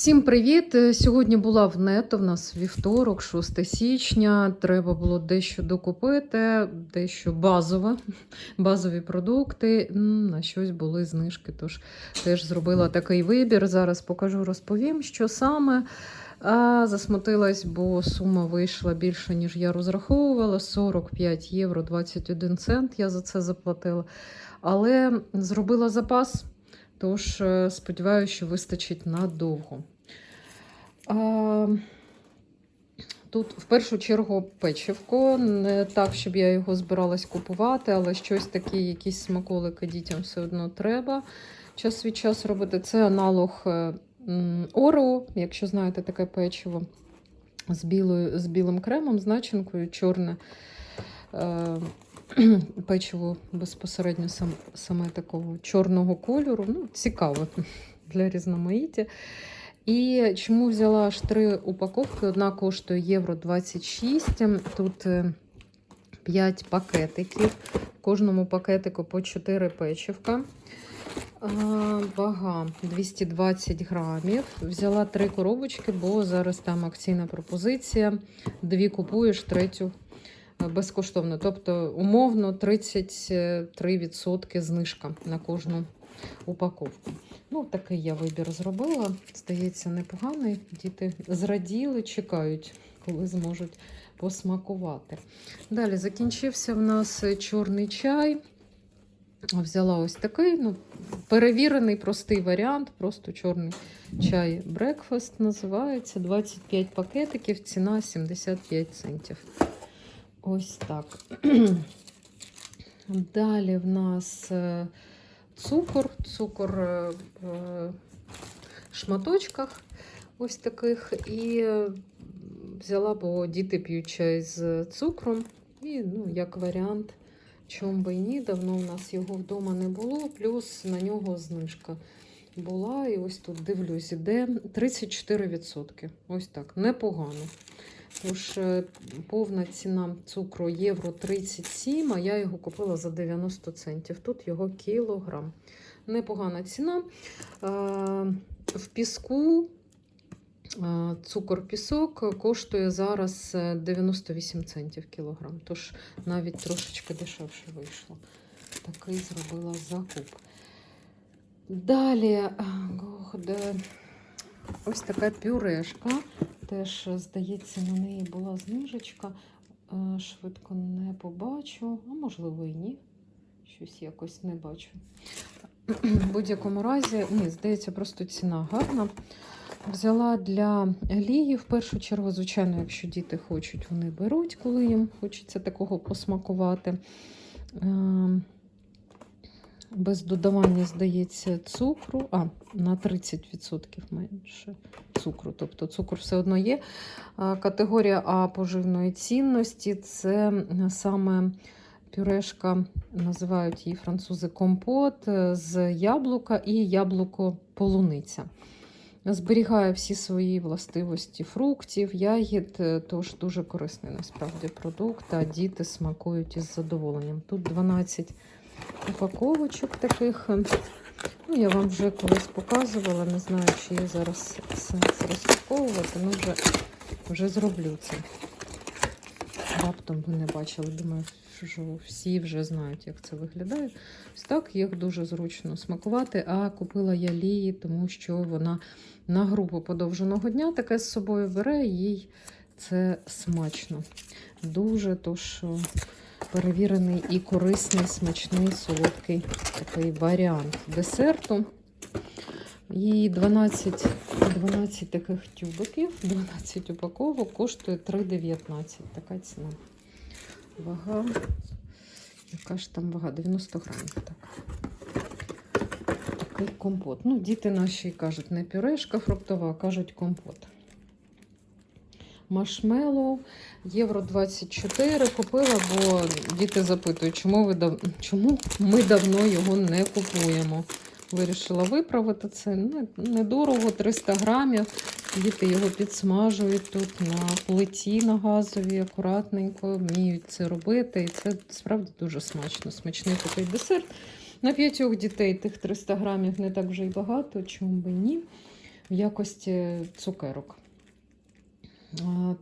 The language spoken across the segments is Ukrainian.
Всім привіт! Е, Сьогодні була в нето. В нас вівторок, 6 січня. Треба було дещо докупити, дещо базове, базові продукти. На щось були знижки. Тож теж зробила такий вибір. Зараз покажу, розповім, що саме. А, засмутилась, бо сума вийшла більше, ніж я розраховувала. 45 євро 21 цент я за це заплатила. Але зробила запас. Тож е, сподіваюся, що вистачить надовго. А, тут в першу чергу печивко. Не так, щоб я його збиралась купувати, але щось таке, якісь смаколики дітям все одно треба час від часу робити. Це аналог е, Орео, якщо знаєте таке печиво з, білою, з білим кремом, з начинкою, чорне. Е, печиво безпосередньо сам, саме такого чорного кольору. Ну, цікаве для різноманіття. І чому взяла аж три упаковки? Одна коштує євро 26. Тут 5 пакетиків. В кожному пакетику по 4 печивка. Вага 220 грамів. Взяла три коробочки, бо зараз там акційна пропозиція. Дві купуєш, третю е, безкоштовно. Тобто, умовно, 33% знижка на кожну упаковку. Ну, такий я вибір зробила. Здається, непоганий. Діти зраділи, чекають, коли зможуть посмакувати. Далі закінчився в нас чорний чай. Взяла ось такий, ну, перевірений, простий варіант, просто чорний чай Breakfast називається. 25 пакетиків, ціна 75 центів. Ось так. Далі в нас е, цукор, цукор е, в шматочках ось таких. І е, взяла, бо діти п'ють чай з цукром. І ну, як варіант, чом би і ні, давно в нас його вдома не було, плюс на нього знижка була. І ось тут дивлюсь, іде 34%. Ось так, непогано. Тож е, повна ціна цукру євро 37, а я його купила за 90 центів. Тут його кілограм. Непогана ціна. Е, В піску е, цукор-пісок коштує зараз е, 98 центів кілограм. Тож навіть трошечки дешевше вийшло. Такий зробила закуп. Далі ось така пюрешка. Теж, здається, на неї була знижечка. Е, Швидко не побачу, а можливо і ні. Щось якось не бачу. В будь-якому разі, ні, здається, просто ціна гарна. Взяла для Лії в першу чергу, звичайно, якщо діти хочуть, вони беруть, коли їм хочеться такого посмакувати. Без додавання, здається, цукру, а на 30% менше цукру. Тобто цукор все одно є. Категорія А поживної цінності це саме пюрешка, називають її французи компот е, з яблука і яблуко-полуниця. Зберігає всі свої властивості фруктів, ягід, е, тож дуже корисний насправді продукт, а діти смакують із задоволенням. Тут 12 упаковочок таких. Ну, я вам вже колись показувала, не знаю, чи є зараз сенс розпаковувати, ну вже, вже зроблю це. Раптом ви не бачили, думаю, що всі вже знають, як це виглядає. Ось так їх дуже зручно смакувати. А купила я лії, тому що вона на групу подовженого дня таке з собою бере, їй це смачно. Дуже тож перевірений і корисний, смачний, солодкий такий варіант десерту. І 12, 12 таких тюбиків, 12 упаковок коштує 3,19. Така ціна. Вага. Яка ж там вага? 90 грамів. Так. Такий компот. Ну, діти наші кажуть, не пюрешка фруктова, а кажуть компот. Машмеллоу, євро 24 купила, бо діти запитують, чому, ви дав... чому ми давно його не купуємо. Вирішила виправити це. Недорого, 300 грамів. Діти його підсмажують тут на плиті на газовій, акуратненько, вміють це робити. І це справді дуже смачно. Смачний такий десерт. На п'ятьох дітей тих 300 грамів не так вже й багато, чому би ні. в якості цукерок.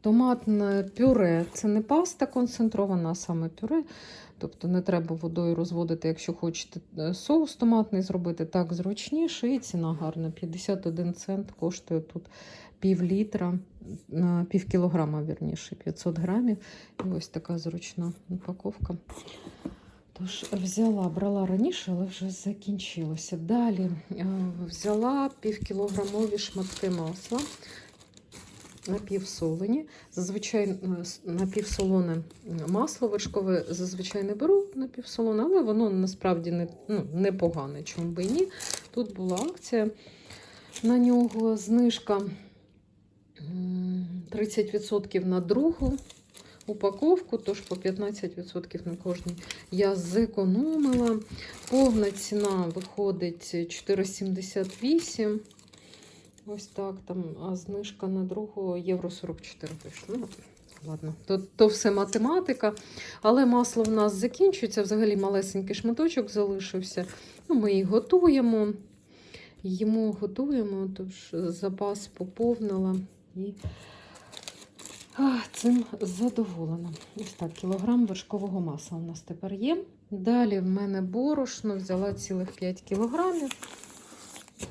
Томатне пюре це не паста концентрована, а саме пюре. Тобто не треба водою розводити, якщо хочете е, соус томатний зробити, так зручніше. І ціна гарна. 51 цент коштує тут пів літра, пів кілограма, вірніше, 500 грамів. І ось така зручна упаковка. Тож взяла, брала раніше, але вже закінчилося. Далі е, взяла півкілограмові шматки масла напівсолені. Зазвичай напівсолоне масло вершкове зазвичай не беру напівсолоне, але воно насправді не, ну, непогане, чому би і ні. Тут була акція на нього, знижка 30% на другу упаковку, тож по 15% на кожній я зекономила. Повна ціна виходить 4,78. Ось так там, а знижка на другу євро 44 вийшла. Ну, ладно, то, то все математика. Але масло в нас закінчується. Взагалі малесенький шматочок залишився. Ну, ми їх готуємо. Їмо готуємо, тож запас поповнила і а, цим задоволена. Ось так, кілограм вершкового масла у нас тепер є. Далі в мене борошно, взяла цілих 5 кілограмів.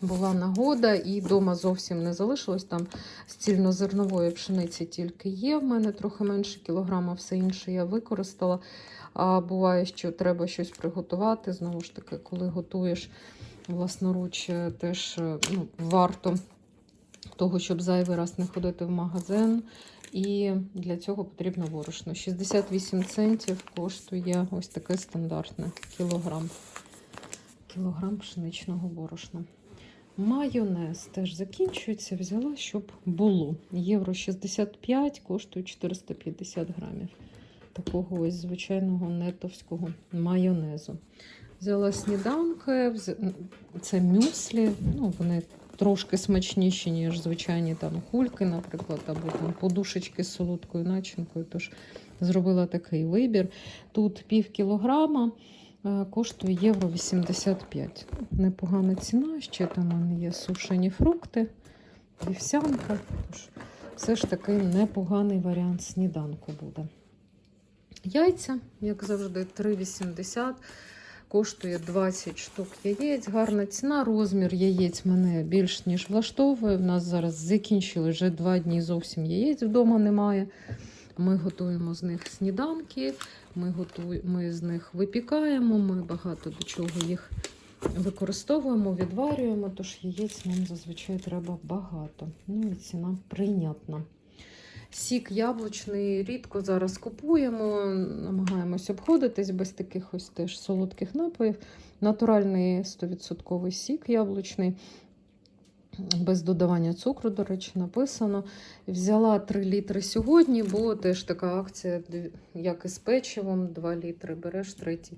Була нагода, і вдома зовсім не залишилось. Там з цільнозернової пшениці тільки є. В мене трохи менше кілограма, все інше я використала. А буває, що треба щось приготувати. Знову ж таки, коли готуєш власноруч, е, теж е, ну, варто того, щоб зайвий раз не ходити в магазин. І для цього потрібно борошно. 68 центів коштує ось таке стандартне кілограм. Кілограм пшеничного борошна. Майонез теж закінчується. Взяла, щоб було. Євро 65 коштує 450 грамів. Такого ось звичайного нетовського майонезу. Взяла сніданки, це мюслі. Ну, вони трошки смачніші, ніж звичайні там кульки, наприклад, або там подушечки з солодкою начинкою. Тож зробила такий вибір. Тут пів кілограма коштує євро 85. Непогана ціна. Ще там є сушені фрукти, вівсянка. Тож все ж таки непоганий варіант сніданку буде. Яйця, як завжди, 3,80. Коштує 20 штук яєць. Гарна ціна. Розмір яєць мене більш ніж влаштовує. У нас зараз закінчили вже два дні зовсім яєць вдома немає. Ми готуємо з них сніданки, ми, готуємо, ми з них випікаємо, ми багато до чого їх використовуємо, відварюємо, тож яєць нам зазвичай треба багато. Ну і ціна прийнятна. Сік яблучний рідко зараз купуємо, намагаємось обходитись без таких ось теж солодких напоїв. Натуральний 100% сік яблучний, без додавання цукру, до речі, написано. Взяла 3 літри сьогодні, бо теж така акція, як і з печивом, 2 літри береш третій.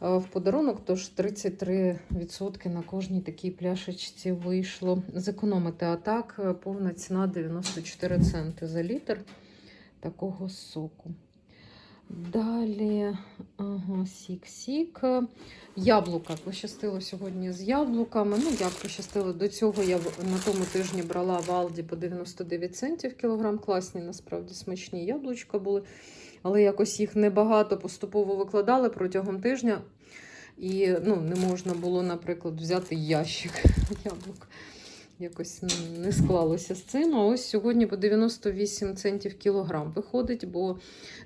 В подарунок, тож 33% на кожній такій пляшечці вийшло зекономити. А так, повна ціна 94 центи за літр такого соку. Далі, ага, сік-сік. Яблука. Пощастило сьогодні з яблуками. Ну, як пощастило, до цього я на тому тижні брала в Алді по 99 центів кілограм. Класні, насправді, смачні яблучка були. Але якось їх небагато поступово викладали протягом тижня. І ну, не можна було, наприклад, взяти ящик яблук. Якось не склалося з цим. А ось сьогодні по 98 центів кілограм виходить, бо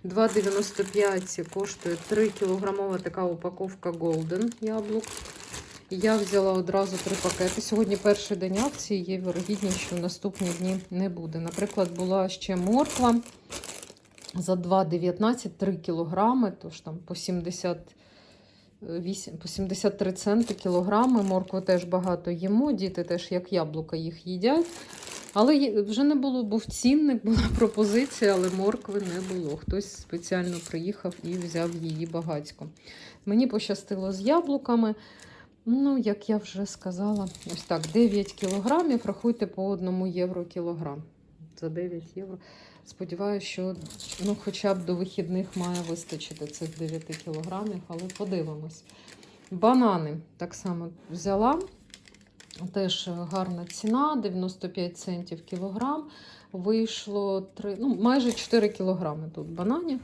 2,95 коштує 3 кілограмова така упаковка Golden яблук. Я взяла одразу три пакети. Сьогодні перший день акції, є вірогідність, що в наступні дні не буде. Наприклад, була ще морква за 2,19 3 кілограми, тож там по 70 8, по 73 центи кілограми. Моркви теж багато їмо, діти теж як яблука їх їдять. Але вже не було, був цінник, була пропозиція, але моркви не було. Хтось спеціально приїхав і взяв її багатько. Мені пощастило з яблуками. Ну, як я вже сказала, ось так, 9 кілограмів, рахуйте по 1 євро кілограм. За 9 євро. Сподіваюся, що ну, хоча б до вихідних має вистачити цих 9 кілограмів, але подивимось. Банани так само взяла. Теж гарна ціна, 95 центів кілограм. Вийшло 3, ну, майже 4 кілограми тут бананів.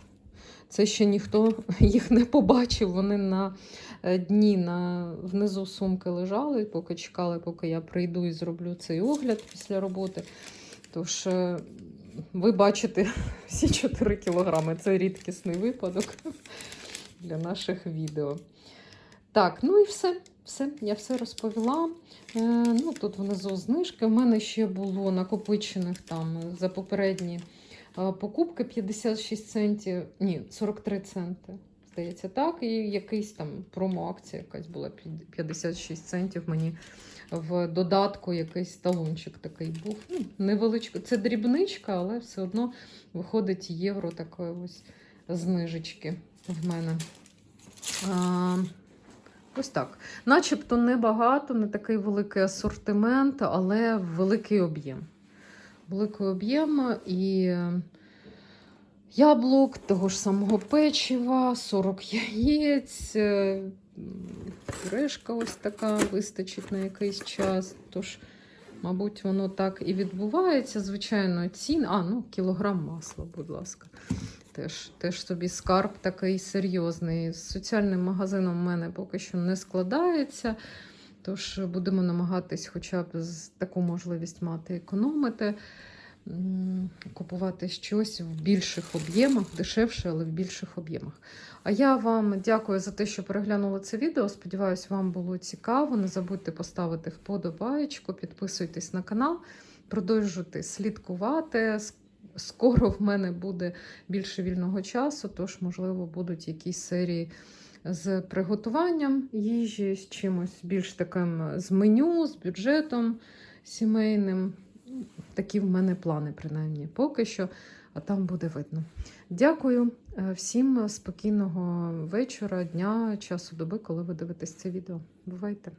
Це ще ніхто їх не побачив. Вони на е, дні на, внизу сумки лежали, поки чекали, поки я прийду і зроблю цей огляд після роботи. Тож е, ви бачите всі 4 кілограми. Це рідкісний випадок для наших відео. Так, ну і все. Все, я все розповіла. Е, ну, тут внизу знижки. У мене ще було накопичених там за попередні е, покупки 56 центів, ні, 43 центи. Здається, так. І якийсь там промо-акція якась була 56 центів. Мені в додатку якийсь талончик такий був. Ну, невеличко. Це дрібничка, але все одно виходить євро такої ось знижечки в мене. А, ось так. Начебто небагато, не такий великий асортимент, але великий об'єм. Великий об'єм і яблук, того ж самого печива, 40 яєць, е, пюрешка ось така вистачить на якийсь час. Тож, мабуть, воно так і відбувається. Звичайно, цін. А, ну, кілограм масла, будь ласка. Теж, теж собі скарб такий серйозний. З соціальним магазином в мене поки що не складається. Тож будемо намагатись хоча б таку можливість мати економити, купувати щось в більших об'ємах, дешевше, але в більших об'ємах. А я вам дякую за те, що переглянули це відео. Сподіваюсь, вам було цікаво. Не забудьте поставити вподобаєчку, підписуйтесь на канал, продовжуйте слідкувати. Скоро в мене буде більше вільного часу, тож, можливо, будуть якісь серії з приготуванням їжі, з чимось більш таким з меню, з бюджетом сімейним. Такі в мене плани, принаймні, поки що, а там буде видно. Дякую е, всім спокійного вечора, дня, часу доби, коли ви дивитесь це відео. Бувайте!